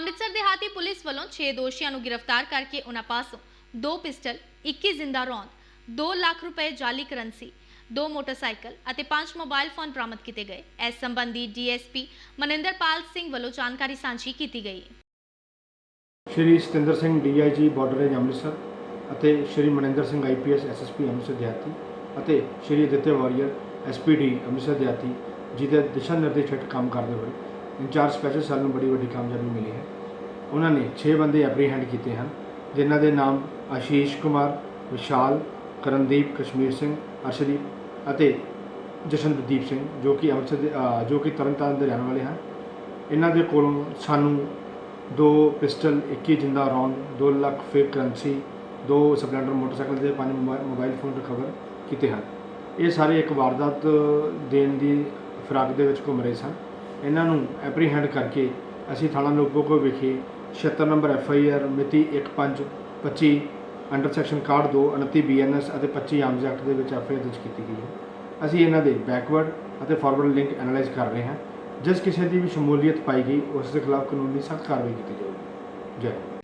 ਅੰਮ੍ਰਿਤਸਰ ਦਿਹਾਤੀ ਪੁਲਿਸ ਵੱਲੋਂ 6 ਦੋਸ਼ੀਆਂ ਨੂੰ ਗ੍ਰਿਫਤਾਰ ਕਰਕੇ ਉਹਨਾਂ ਪਾਸੋਂ ਦੋ ਪਿਸਟਲ 21 ਜ਼ਿੰਦਾ ਰੌਂਦ 2 ਲੱਖ ਰੁਪਏ ਜਾਲੀ ਕਰੰਸੀ, ਦੋ ਮੋਟਰਸਾਈਕਲ ਅਤੇ ਪੰਜ ਮੋਬਾਈਲ ਫੋਨ ਬਰਾਮਦ ਕੀਤੇ ਗਏ। ਇਸ ਸੰਬੰਧੀ ਡੀਐਸਪੀ ਮਨਿੰਦਰਪਾਲ ਸਿੰਘ ਵੱਲੋਂ ਜਾਣਕਾਰੀ ਸਾਂਝੀ ਕੀਤੀ ਗਈ। Shri Satinder Singh DIG border range Amritsar ਅਤੇ ਸ਼੍ਰੀ ਮਨਿੰਦਰ ਸਿੰਘ ਆਈਪੀਐਸ ਐਸਐਸਪੀ ਅੰਮ੍ਰਿਤਸਰ ਦਿਹਾਤੀ ਅਤੇ ਸ਼੍ਰੀ ਅਦਿੱਤਿਆ ਵਾਰੀਅਰ ਐਸਪੀਡੀ ਅੰਮ੍ਰਿਤਸਰ ਦਿਹਾਤੀ, ਜਿਹਦੇ ਦਿਸ਼ਾ ਨਿਰਦੇਸ਼ ਹੇਠ ਕੰਮ ਕਰਦੇ ਹੋਏ ਇੰਚਾਰਜ ਸਪੈਸ਼ਲ ਸੈੱਲ ਨੂੰ ਬੜੀ ਵੱਡੀ ਕਾਮਯਾਬੀ ਮਿਲੀ ਹੈ। ਉਹਨਾਂ ਨੇ 6 ਬੰਦੇ ਐਪਰੀਹੈਂਡ ਕੀਤੇ ਹਨ, ਜਿਨ੍ਹਾਂ ਦੇ ਨਾਮ ਆਸ਼ੀਸ਼ ਕੁਮਾਰ, ਵਿਸ਼ਾਲ, ਕਰਨਦੀਪ, ਕਸ਼ਮੀਰ ਸਿੰਘ, ਅਰਸ਼ਦੀਪ ਅਤੇ ਜਸ਼ਨਦੀਪ ਸਿੰਘ, ਜੋ ਕਿ ਅੰਮ੍ਰਿਤਸਰ ਦੇ ਜੋ ਕਿ ਤਰਨਤਾਰਨ ਦੇ ਰਹਿਣ ਵਾਲੇ ਹਨ। ਇਹਨਾਂ ਦੇ ਕੋਲੋਂ ਸਾਨੂੰ ਦੋ ਪਿਸਟਲ 21 ਜਿੰਦਾ ਰੌਂਦ 2 ਲੱਖ ਫੇਕ ਕਰੰਸੀ, ਦੋ ਸਪਲੈਂਡਰ ਮੋਟਰਸਾਈਕਲ ਦੇ ਪੰਜ ਮੋਬਾ- ਮੋਬਾਈਲ ਫੋਨ ਰਿਕਵਰ ਕੀਤੇ ਹਨ। ਇਹ ਸਾਰੇ ਇੱਕ ਵਾਰਦਾਤ ਦੇਣ ਦੀ ਫਿਰਾਕ ਦੇ ਵਿੱਚ ਘੁੰਮ ਰਹੇ ਸਨ। ਇਹਨਾਂ ਨੂੰ ਐਪਰੀਹੈਂਡ ਕਰਕੇ ਅਸੀਂ ਥਾਣਾ ਲੋਕਬੋਕੋ ਵਿਖੇ 76 ਨੰਬਰ ਐਫ ਆਈ ਆਰ ਮਿਤੀ 1525 ਅੰਡਰ ਸੈਕਸ਼ਨ ਕਾਰਡ 62 29 ਬੀਐਨਐਸ ਅਤੇ 25 ਆਰਮਜ਼ ਐਕਟ ਦੇ ਵਿੱਚ ਐਫ ਆਈ ਆਰ ਦਰਜ ਕੀਤੀ ਗਈ ਹੈ। ਅਸੀਂ ਇਹਨਾਂ ਦੇ ਬੈਕਵਰਡ ਅਤੇ ਫਾਰਵਰਡ ਲਿੰਕ ਐਨਾਲਾਈਜ਼ ਕਰ ਰਹੇ ਹਾਂ। ਜਿਸ ਕਿਸੇ ਦੀ ਵੀ ਸ਼ਮੂਲੀਅਤ ਪਾਈ ਗਈ, ਉਸ ਦੇ ਖਿਲਾਫ ਕਾਨੂੰਨੀ ਸਖਤ ਕਾਰਵਾਈ ਕੀਤੀ ਜਾਵੇਗੀ ਜੈ ਹਿੰਦ।